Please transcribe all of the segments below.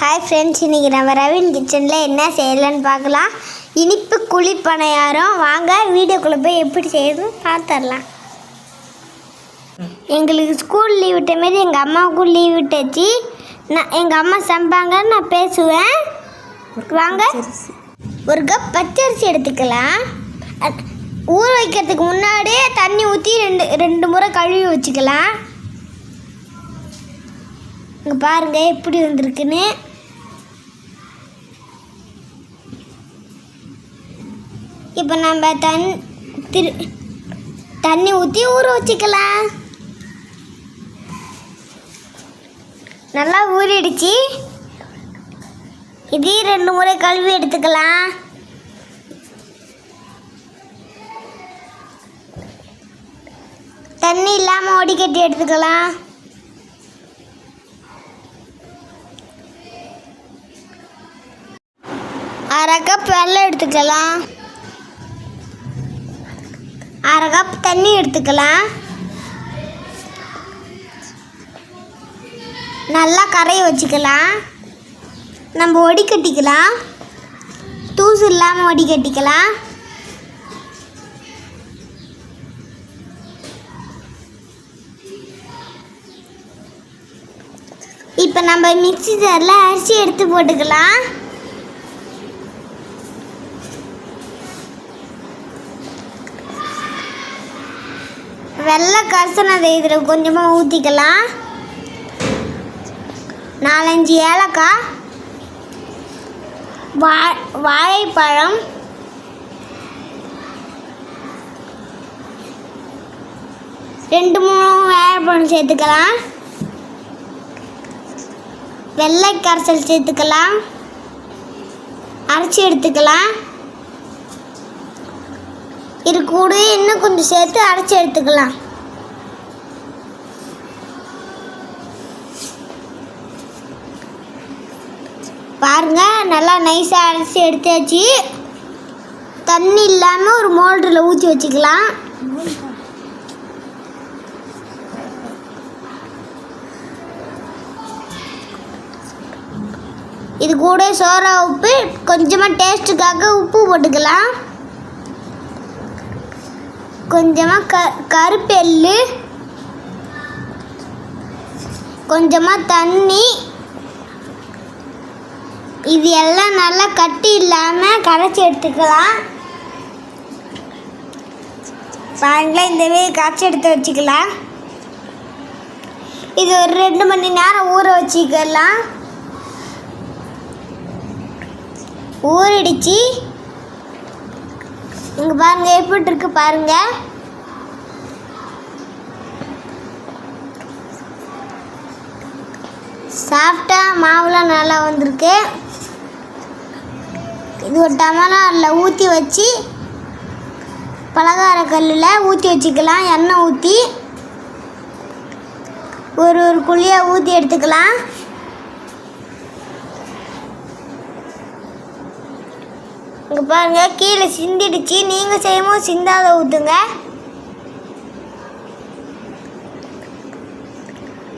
Hi friends இன்றைக்கி நம்ம ரவின் கிச்சனில் என்ன செய்யலான்னு பார்க்கலாம். இனிப்பு குழி பணியாரம் வாங்க வீடியோக்குள்ளே போய் எப்படி செய்யணும்னு பார்த்துடலாம் எங்களுக்கு ஸ்கூல் லீவ் விட்ட மாரி எங்கள் அம்மாவுக்கும் லீவ் விட்டுச்சு. நான் எங்கள் அம்மா சம்பாங்கன்னு நான் பேசுவேன். வாங்க. ஒரு கப் பச்சரிசி எடுத்துக்கலாம். ஊற வைக்கிறதுக்கு முன்னாடியே தண்ணி ஊற்றி ரெண்டு ரெண்டு முறை கழுவி வச்சுக்கலாம். இங்கே பாருங்க எப்படி வந்திருக்குன்னு. இப்போ நம்ம தன் திரு தண்ணி ஊற்றி ஊற வச்சுக்கலாம். நல்லா ஊறிடுச்சு. இதையும் ரெண்டு முறை கழுவி எடுத்துக்கலாம். தண்ணி இல்லாமல் ஒடிக்கட்டி எடுத்துக்கலாம். அரை கப் வெள்ளம் எடுத்துக்கலாம். அரை கப் தண்ணி எடுத்துக்கலாம். நல்லா கரைய வச்சுக்கலாம். நம்ம ஒடிக்கட்டிக்கலாம் தூசு இல்லாமல் வடிகட்டிக்கலாம் இப்போ நம்ம மிக்சி ஜாரில் அரிசி எடுத்து போட்டுக்கலாம். வெள்ளை கரிசனை இதில் கொஞ்சமாக ஊற்றிக்கலாம் நாலஞ்சு ஏலக்காய் வா வாழைப்பழம் ரெண்டு மூணு வாழைப்பழம் சேர்த்துக்கலாம். வெள்ளை கரைசல் சேர்த்துக்கலாம். அரைச்சி எடுத்துக்கலாம். கூட இன்னும் கொஞ்சம் சேர்த்து அரைச்சி எடுத்துக்கலாம். பாருங்க நல்லா நைஸாக அரைச்சி எடுத்தாச்சு. தண்ணி இல்லாமல் ஒரு மோல்டரில் ஊற்றி வச்சுக்கலாம். இது கூட சோறா உப்பு கொஞ்சமாக டேஸ்ட்டுக்காக உப்பு போட்டுக்கலாம். கொஞ்சமாக க கருப்பெல்லு கொஞ்சமாக தண்ணி. இது எல்லாம் நல்லா கட்டி இல்லாமல் கரைச்சி எடுத்துக்கலாம். பாருங்களேன் இந்த மாரி கரைச்சி எடுத்து வச்சுக்கலாம். இது ஒரு ரெண்டு மணி நேரம் ஊற வச்சுக்கலாம். ஊறிடுச்சு. இங்கே பாருங்க எப்படி இருக்கு பாருங்க. சாப்பிட்டா மாவுலாம் நல்லா வந்திருக்கு. இது ஒரு டமலாரில் ஊற்றி வச்சு பலகார கல்லில் ஊற்றி வச்சுக்கலாம் எண்ணெய் ஊற்றி ஒரு ஒரு குழியாக ஊற்றி எடுத்துக்கலாம். இங்கே பாருங்க கீழே சிந்திடுச்சு. நீங்கள் செய்யவும் சிந்தாத ஊற்றுங்க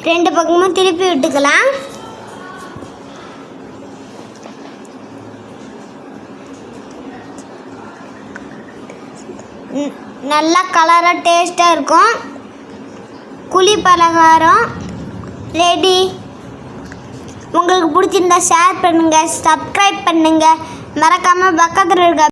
ரெண்டு பக்கமும் திருப்பி விட்டுக்கலாம். நல்லா கலராக டேஸ்ட்டாக இருக்கும். குழி பலகாரம் ரெடி உங்களுக்கு பிடிச்சிருந்தா ஷேர் பண்ணுங்கள் சப்ஸ்கிரைப் பண்ணுங்கள் மறக்காமல் பக்கத்தில் இருக்க